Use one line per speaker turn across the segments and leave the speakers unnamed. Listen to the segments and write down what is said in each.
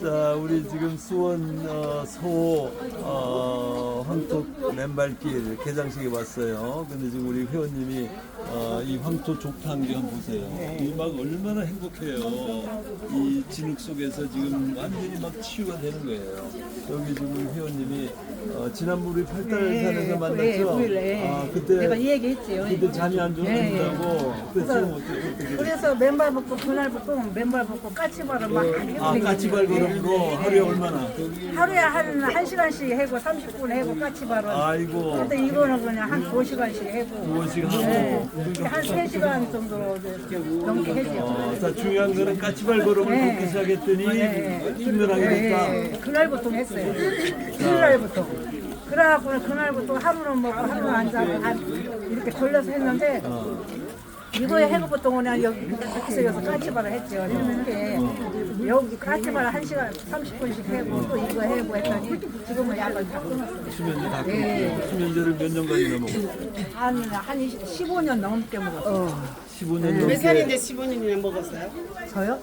자, 우리 지금 수원 어, 소 어, 황토 맨발길 개장식에 왔어요. 근데 지금 우리 회원님이 어, 이 황토 족탕기 한번 보세요. 이 막 얼마나 행복해요. 이 진흙 속에서 지금 완전히 막 치유가 되는 거예요. 여기 지금 회원님이 어, 지난번 우리 팔달산에서 만났죠.
네, 구일에
아, 그때
내가 이 얘기했지요.
그때 잠이 안
네,
좋아진다고. 그때 지금 어떻게 어떻게
그래서 맨발 벗고 그날부터 맨발 벗고 까치발을 막 해고
아, 까치발 걸음으로 하루에 얼마나?
하루에 한 1시간씩 해고 30분 해고 까치발은
아이고.
근데 이거는 그냥 한 2시간씩 해고
무엇이 하고.
네. 한 3시간 정도 이제 넘게 해죠
어, 자, 중요한 거는 까치발 걸음을
네.
걷기 시작했더니
네.
힘들하게 됐다.
네, 그날부터 했어요. 그날부터. 그래갖고 그날부터 하루는 먹고 하루는 안 자고 한 이렇게 돌려서 했는데 이거에 해고부터 그냥 여기 밖에서 여기서 까치발을 했죠. 했는데 여기 까치발을 한 시간 30분씩 해고 또 이거 해고 했더니 지금은 약을 다 끊었어요.
수면제 다
네.
끊고 수면제를 몇 년간이나 먹었어?
한, 한 15년 넘게 먹었어요.
15년
몇
넘게.
살인데 15년이나 먹었어요?
저요?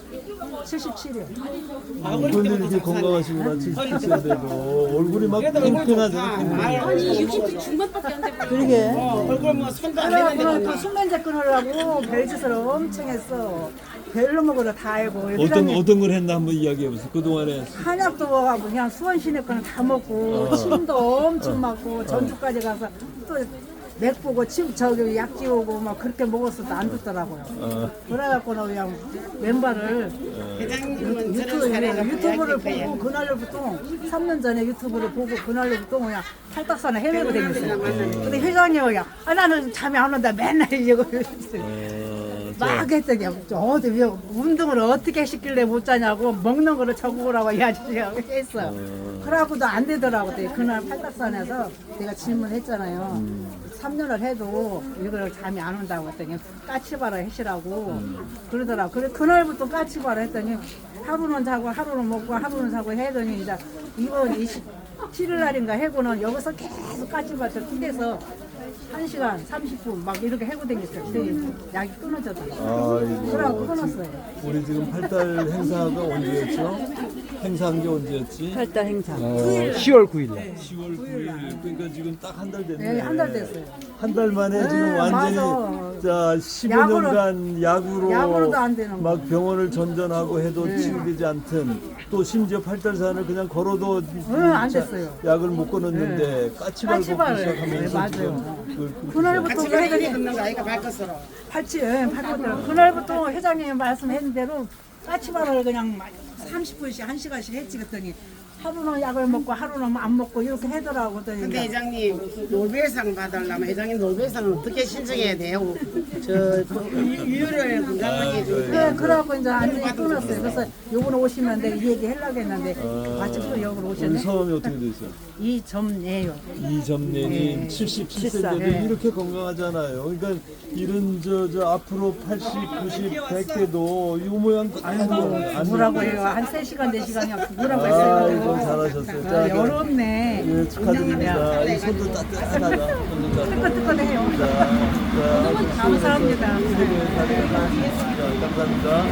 77이요.
근데 이렇게 건강하시구나 77세대도 얼굴이 막 팽팽하잖아 팽팽해.
아니 60대 중반밖에 안 되고
그러게.
어, 얼굴 뭐 손도 안
그래갖고 또 숙면제 끊으려고 별짓을 엄청 했어. 별로 먹으러 다 알고.
어떤 어떤 걸 했나 한번 이야기해 보세요. 그 동안에
한약도 먹하고 그냥 수원 시내 거는 다 먹고 침도 엄청 맞고 전주까지 가서 또 맥 보고 침 저기 약 지우고 막 그렇게 먹었어도 안 좋더라고요.
어,
그래갖고 는 그냥 맨발을
회장님은 저런
유튜브, 유튜브를. 보고 그날로부터 3년 전에 유튜브를 보고 그날로부터 그냥 팔딱산에 헤매고 다녔어요. 근데 회장님이 그냥 아 나는 잠이 안 온다 맨날 이러고
어, 저,
막 했더니 어디 왜 운동을 어떻게 시킬래 못 자냐고 먹는 거를 적으라고 이 아저씨가 했어요. 그러고도 안 되더라고. 그날 팔딱산에서 내가 질문했잖아요. 3년을 해도 이걸 잠이 안 온다고 했더니 까치바라 해시라고 그러더라고. 그래 그날부터 까치바라 했더니 하루는 자고 하루는 먹고 하루는 자고 해더니 이제 이번 27일 날인가 해고는 여기서 계속 까치바라 뜯겨서 1시간 30분 막 이렇게 해고 댕겼어요. 그때 약이 끊어졌더라고요.
아이고.
그래갖고 끊었어요.
우리 지금 팔달 행사가 언제였죠? 행사한 게 언제였지?
팔달 행사.
어,
10월 9일 날.
10월 9일. 그러니까 지금 딱 한 달 됐네.
네, 한 달 됐어요.
한 달 만에 지금
네,
완전히
맞아.
자 15년간 야구로,
야구로도 안 되는 네.
막 병원을 전전하고 해도 치유되지 않든 또 심지어 팔달산을 그냥 걸어도
안
자-
됐어요.
약을 못 끊었는데 까치발 걷기
까치발.
시작하면서
네,
지금
맞아요.
그, 그,
그날부터 그 회장님
걷는 거 아이가 발것으로
팔찌 예, 팔찌 그날부터 회장님이 말씀했는 대로 까치발을 그냥 30분씩 1시간씩 했지 그랬더니 하루는 약을 먹고 하루는 안 먹고 이렇게 하더라고 그랬더니
회장님 노벨상 받으려면 회장님 노벨상은 어떻게 신청해야 돼요? 저 그, 유- 유혈을 건강하게 해주는
네, 그래갖고 이제 완전히 끊었어요. 그래서 요번에 오시면 내가 이 얘기 하려고 했는데 마침 또 여기로
우리
오셨네.
성함이 어떻게 되세요?
이점내요.
이점내님 77세인데도
네.
이렇게 건강하잖아요. 그러니까 이런 저, 저 앞으로 80, 90, 100대도 이 모양 아니고 안
뭐라고 해요? 한 3시간, 4시간이야. 뭐라고
아이고
했어요?
잘하셨어요.
아,
자, 그-
여롭네.
예, 축하드립니다. 이 손도 따뜻하다.
뜨끈뜨끈해요.
자, 자,
감사합니다.
자, 감사합니다.